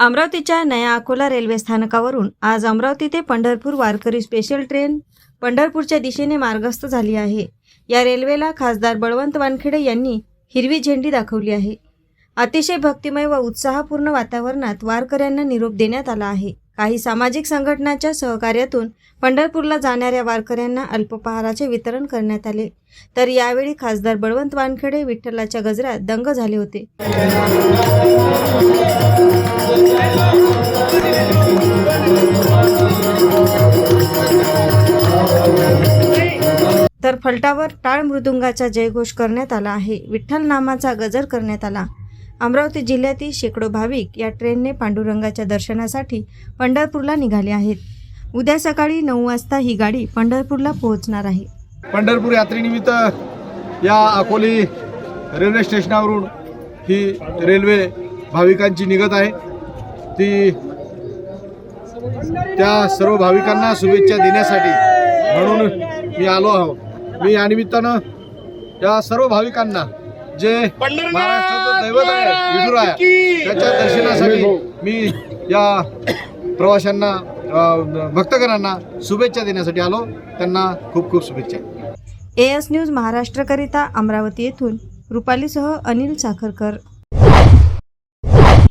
अमरावतीच्या नया अकोला रेल्वे स्थानकावरून आज अमरावती ते पंढरपूर वारकरी स्पेशल ट्रेन पंढरपूरच्या दिशेने मार्गस्थ झाली आहे. या रेल्वेला खासदार बळवंत वानखेडे यांनी हिरवी झेंडी दाखवली आहे. अतिशय भक्तिमय व उत्साहपूर्ण वातावरणात वारकऱ्यांना निरोप देण्यात आला आहे. काही सामाजिक संघटनाच्या सहकार्यातून पंढरपूरला जाणाऱ्या वारकऱ्यांना अल्पपहाराचे वितरण करण्यात आले. तर यावेळी खासदार बळवंत वानखेडे विठ्ठलाच्या गजरात दंग झाले होते. फलटावर टाळ मृदुंगाचा जयघोष करण्यात आला आहे. विठ्ठल नामाचा गजर करण्यात आला. अमरावती जिल्ह्यातील शेकडो भाविक या ट्रेनने पांडुरंगाच्या दर्शनासाठी पंढरपूरला निघाले आहेत. उद्या सकाळी नऊ वाजता ही गाडी पंढरपूरला पोहोचणार आहे. पंढरपूर यात्रेनिमित्त या अकोली रेल्वे स्टेशनावरून ही रेल्वे भाविकांची निघत आहे. ती त्या सर्व भाविकांना शुभेच्छा देण्यासाठी म्हणून मी आलो आहो. मी या निमित्तानं या सर्व भाविकांना जे महाराष्ट्राचं दैवत आहे विठुराया त्याच्या दर्शनासाठी मी या प्रवाशांना भक्तगणांना शुभेच्छा देण्यासाठी आलो. त्यांना खूप खूप शुभेच्छा. एएस न्यूज महाराष्ट्रकरिता अमरावती येथून रुपालीसह अनिल साखरकर.